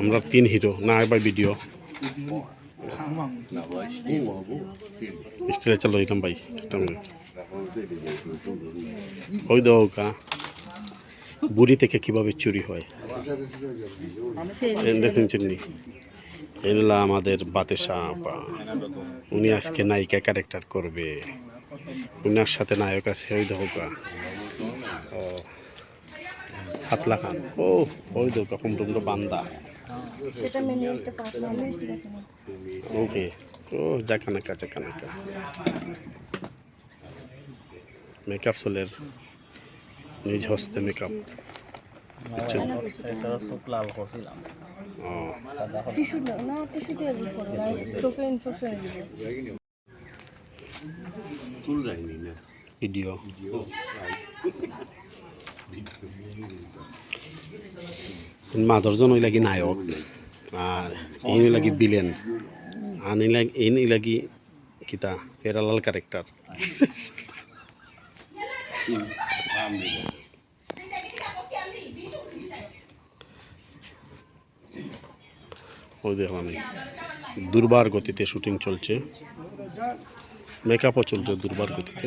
আমরা তিন হিরো, না একবার ভিডিও। স্টিলে চালো এরকম ভাই ওই দৌকা বুড়ি থেকে কীভাবে চুরি হয়? চিনি এগুলা আমাদের বাতেশা আপা উনি আজকে নায়িকা ক্যারেক্টার করবে। উনার সাথে নায়ক আছে, ওই দৌকা হাতলা খান। ও ওই দৌকা কুমটুমটো বান্দা। সেটা মেনে নিতে পারছি আমি ঠিক আছে। না ওকে ও জাকানাকা জাকানাকা মেকআপ সোলের নিজ হস্তে মেকআপ। ভিডিও মাদরজন ওই লাগি নায়ক আর এই লাগি বিলেন আর এই লাগি কিতা পেরালাল ক্যারেক্টার ওই দেখলাম দুর্বার গতিতে শুটিং চলছে। মেকআপও চলছে দুর্বার গতিতে।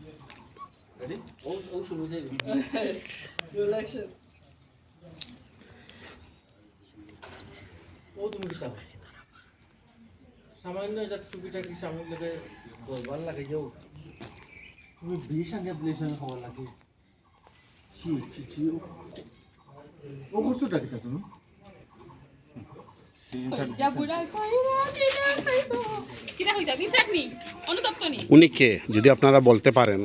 কিতা সামান্য যা টুপিটা কি লাগে ভালো লাগে তুমি আগে প্লেসের খবর লাগে তুমি যা বুড়ার কইরা দিনা খাইবো কিটা হইতা বিচারনি অনুতপ্ত নি উনি কে? যদি আপনারা বলতে পারেন।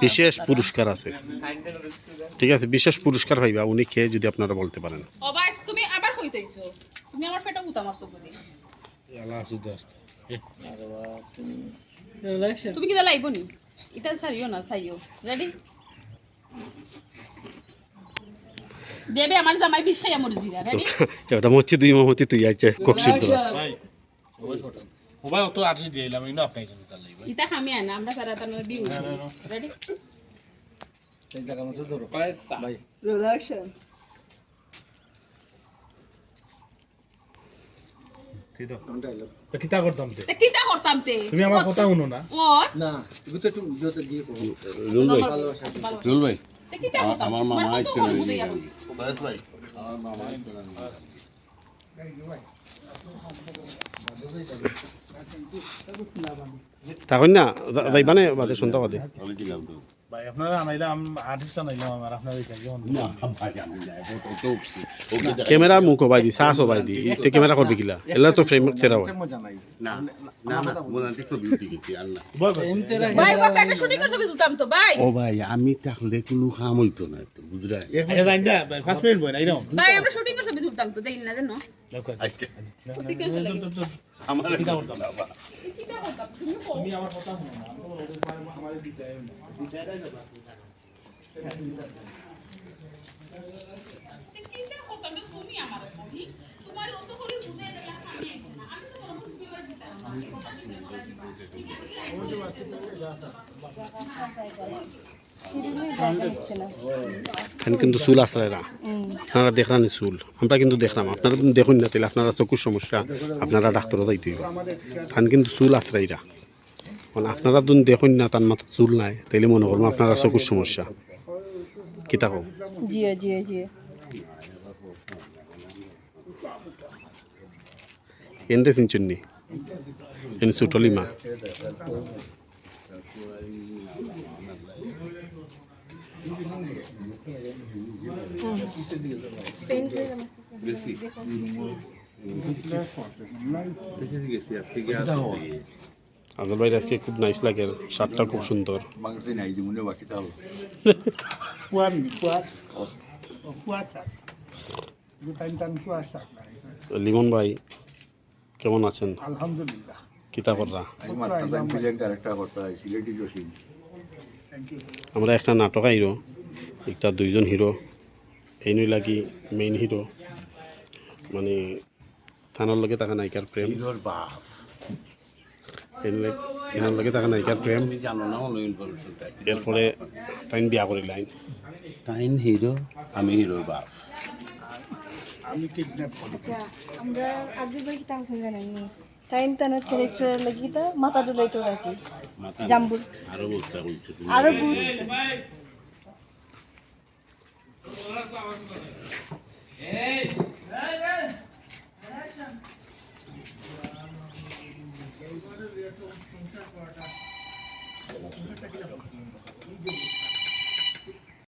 বিশেষ পুরস্কার আছে। ঠিক আছে, বিশেষ পুরস্কার পাইবা উনি কে যদি আপনারা বলতে পারেন? তুমি আবার কই যাইছো? তুমি আমার পেটে উতা মারছো কদি তুমি কিটা লাইব এটা সারিও না সাইও রেডি দেবে আমার জামাই বিষাইয়া মরে জিরা রেডি এটা দুই তুই আইছে সবাই অত এলাম কিন্তু আপনার জন্য তার লাগবে। আনা আমরা সারা তানো দিউ রেডি জায়গা মতো ধরো। ভাই ঠিক কিতা করতাম তে? কিটা করতাম তে? তুমি আমার কথা শুনো না। না তুমি তো একটু দিয়ে করো রুল ভাই রুল ভাই। আমার মামা আইতে ভাই। তখন না যাইবানে বাদে শুনতে বাদে ভাই আপনারা আনাইলাম আর্টিস্ট আনাইলাম আমার আপনারা কেমন ক্যামেরার মুখ হবাই দি চাহ হবাই দি ইতে ক্যামেরা করবি কিলা? এলা তো ফ্রেম সেরা হয় ভাই একটা তো ভাই। ও ভাই আমি তাহলে কোনো কাম হইতো না তো বুঝলেন এটা জানি না ফার্স্ট মিনিট বই না এরকম ভাই আমরা শুটিং করতে দিতাম তো দেই না জানো? সিকোয়েন্স লাগে কিতা করতাম কিটা করতাম তুমি কও তুমি আমার কথা শুনো না কিন্তু চুল আসলে না আপনারা দেখলাম চুল। আমরা কিন্তু দেখলাম। আপনারা দেখুন না তাহলে আপনারা চকুর সমস্যা, আপনারা ডাক্তারও হইব। তান কিন্তু চুল আশ্রাইরা মানে আপনারা যদি দেখুন না তার মাথা চুল নাই তাইলে মনে করব আপনারা চকুর সমস্যা। কিতা কম জিও জিও জিও এনতে চিনচুন্নি এন সুটলি মা। করে আজল ভাই আজকে খুব নাইস লাগে শার্টটা খুব সুন্দর। কুয়ার শাক দু টাইম টান কুয়ার শাক লিমন ভাই কেমন আছেন? আলহামদুলিল্লাহ। কিতাবররা। আমরা একটা নাটক আইরো একটা দুইজন হিরো এই নই লাগি মেইন হিরো। মানে থানার লগে থাকা নায়িকার প্রেম। হিরোর বাপ। এনার লগে থাকা নায়িকার প্রেম এরপরে তাই বিয়া করিলাইন তাইন হিরো আমি হিরোর বাপ। আমি কিডন্যাপ করি আচ্ছা আমরা আর্জুন ভাই কিতা আছেন জানেননি টাইম তানোর ক্যারেক্টার লাগি তা মাথা ডুলাই তো আছি মাথা জাম্বুর আরও বলতে বলছো আরও বহুত। এই